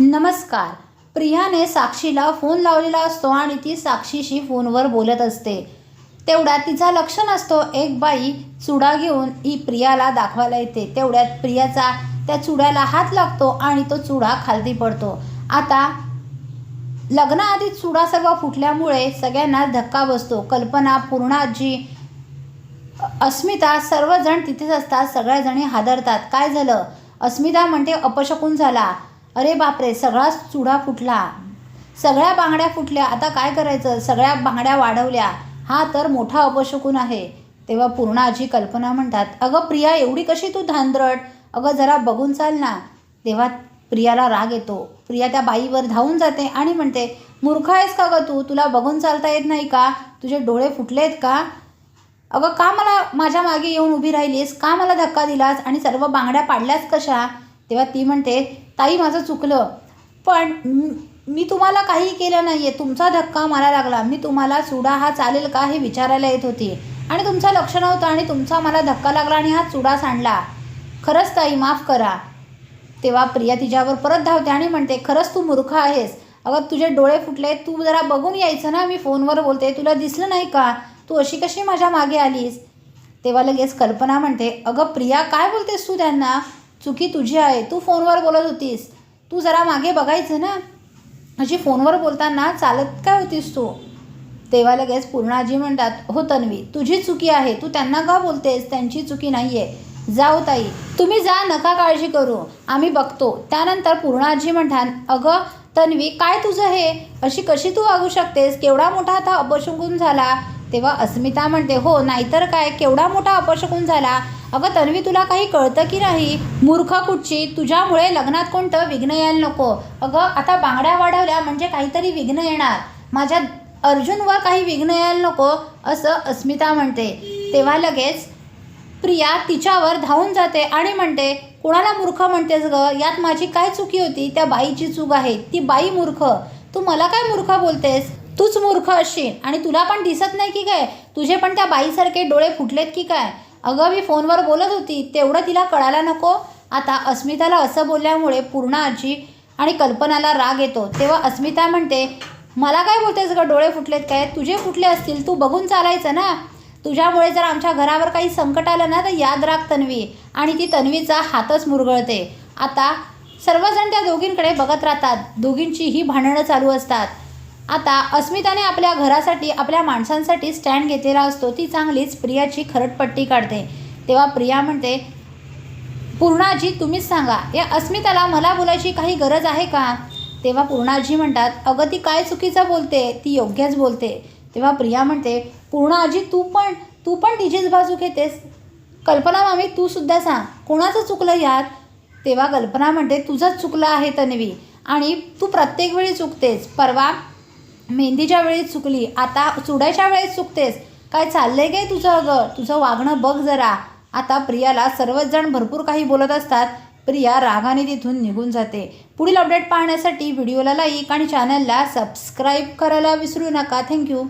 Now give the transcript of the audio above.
नमस्कार. प्रियाने साक्षीला फोन लावलेला असतो आणि ती साक्षीशी फोनवर बोलत असते. तेवढ्यात तिचा लक्ष नसतो. एक बाई चुडा घेऊन ही प्रियाला दाखवायला येते. तेवढ्यात प्रियाचा त्या चुड्याला हात लागतो आणि तो चुडा खालती पडतो. आता लग्नाआधी चुडा सर्व फुटल्यामुळे सगळ्यांना धक्का बसतो. कल्पना पूर्णाजी अस्मिता सर्वजण तिथेच असतात. सगळ्याजणी हादरतात. काय झालं? अस्मिता म्हणते अपशकून झाला. अरे बापरे सगळाच चुडा फुटला. सगळ्या बांगड्या फुटल्या. आता काय करायचं? सगळ्या बांगड्या वाढवल्या. हा तर मोठा अपशकून आहे. तेव्हा पूर्ण आजी कल्पना म्हणतात अगं प्रिया एवढी कशी तू धांदरट? अगं जरा बघून चाल ना. तेव्हा प्रियाला राग येतो. प्रिया त्या बाईवर धावून जाते आणि म्हणते मूर्ख आहेस का गं तू? तुला बघून चालता येत नाही का? तुझे डोळे फुटले आहेत का? अगं का मला माझ्या मागे येऊन उभी राहिलीस? का मला धक्का दिलास? आणि सर्व बांगड्या पाडल्यास कशा? तेव्हा ती म्हणते ताई माझं चुकलं. पण मी तुम्हाला काही केलं नाही आहे तुमचा धक्का मला लागला. मी तुम्हाला चुडा हा चालेल का हे विचारायला येत होती. आणि तुमचं लक्ष नव्हतं आणि तुमचा मला धक्का लागला आणि हा चुडा सांडला. खरंच ताई माफ करा. तेव्हा प्रिया तिच्यावर परत धावते आणि म्हणते खरंच तू मूर्ख आहेस. अगं तुझे डोळे फुटले. तू जरा बघून यायचं ना. मी फोनवर बोलते. तुला दिसलं नाही का? तू अशी कशी माझ्या मागे आलीस? तेव्हा लगेच कल्पना म्हणते अगं प्रिया काय बोलतेस तू त्यांना? चुकी तुझी आहे. तू फोनवर बोलत होतीस. तू जरा मागे बघायचं ना. अशी फोनवर बोलताना चालत काय होतीस तू? तेव्हा लगेच पूर्णाजी म्हणतात हो तन्वी तुझी चुकी आहे. तू त्यांना का बोलतेस? त्यांची चुकी नाही आहे जाऊ ताई तुम्ही जा नका काळजी करू. आम्ही बघतो. त्यानंतर पूर्णाजी म्हणतात अगं तन्वी काय तुझं हे? अशी कशी तू वागू शकतेस? केवढा मोठा आता अपशकुन झाला? तेव्हा अस्मिता म्हणते हो नाहीतर काय? केवढा मोठा अपशकुन झाला? अगं तन्वी तुला काही कळतं की नाही? मूर्ख कुठची? तुझ्यामुळे लग्नात कोणतं विघ्न यायला नको. अगं आता बांगड्या वाढवल्या म्हणजे काहीतरी विघ्न येणार. माझ्या अर्जुनवर काही विघ्न यायला नको असं अस्मिता म्हणते. तेव्हा लगेच प्रिया तिच्यावर धावून जाते आणि म्हणते कोणाला मूर्ख म्हणतेस ग? यात माझी काय चुकी होती? त्या बाईची चूक आहे. ती बाई मूर्ख. तू मला काय मूर्ख बोलतेस? तूच मूर्ख असशील आणि तुला पण दिसत नाही की काय? तुझे पण त्या बाईसारखे डोळे फुटलेत की काय? अगं मी फोनवर बोलत होती. तेवढं तिला कळायला नको. आता अस्मिताला असं बोलल्यामुळे पूर्ण आजी आणि कल्पनाला राग येतो. तेव्हा अस्मिता म्हणते मला काय बोलतेस ग? डोळे फुटलेत काय? तुझे फुटले असतील तू बघून चालायचं ना? तुझ्यामुळे जर आमच्या घरावर काही संकट आलं ना तर याद राख तन्वी. आणि ती तन्वीचा हातच मुरगळते. आता सर्वजण त्या दोघींकडे बघत राहतात. दोघींची ही भांडणं चालू असतात. आता अस्मिताने आपल्या घरासाठी आपल्या माणसांसाठी स्टँड घेतलेला असतो. ती चांगलीच प्रियाची खरटपट्टी काढते. तेव्हा प्रिया म्हणते पूर्णाजी तुम्हीच सांगा या अस्मिताला मला बोलायची काही गरज आहे का? तेव्हा पूर्णाजी म्हणतात अगं ती काय चुकीचं बोलते? ती योग्यच बोलते. तेव्हा प्रिया म्हणते पूर्णाजी तू पण तू पण तिचीच बाजू घेतेस. कल्पना मामी तू सुद्धा सांग कोणाचं चुकलं यात तेव्हा कल्पना म्हणते तुझंच चुकलं आहे तन्वी आणि तू प्रत्येक वेळी चुकतेस. परवा मेहंदीच्या वेळी चुकली. आता चुडायच्या वेळेस चुकतेस. काय चाललंय काय तुझं अगं? तुझं वागणं बघ जरा. आता प्रियाला सर्वच जण भरपूर काही बोलत असतात. प्रिया रागाने तिथून निघून जाते. पुढील अपडेट पाहण्यासाठी व्हिडिओला लाईक आणि चॅनलला सबस्क्राईब करायला विसरू नका. थँक्यू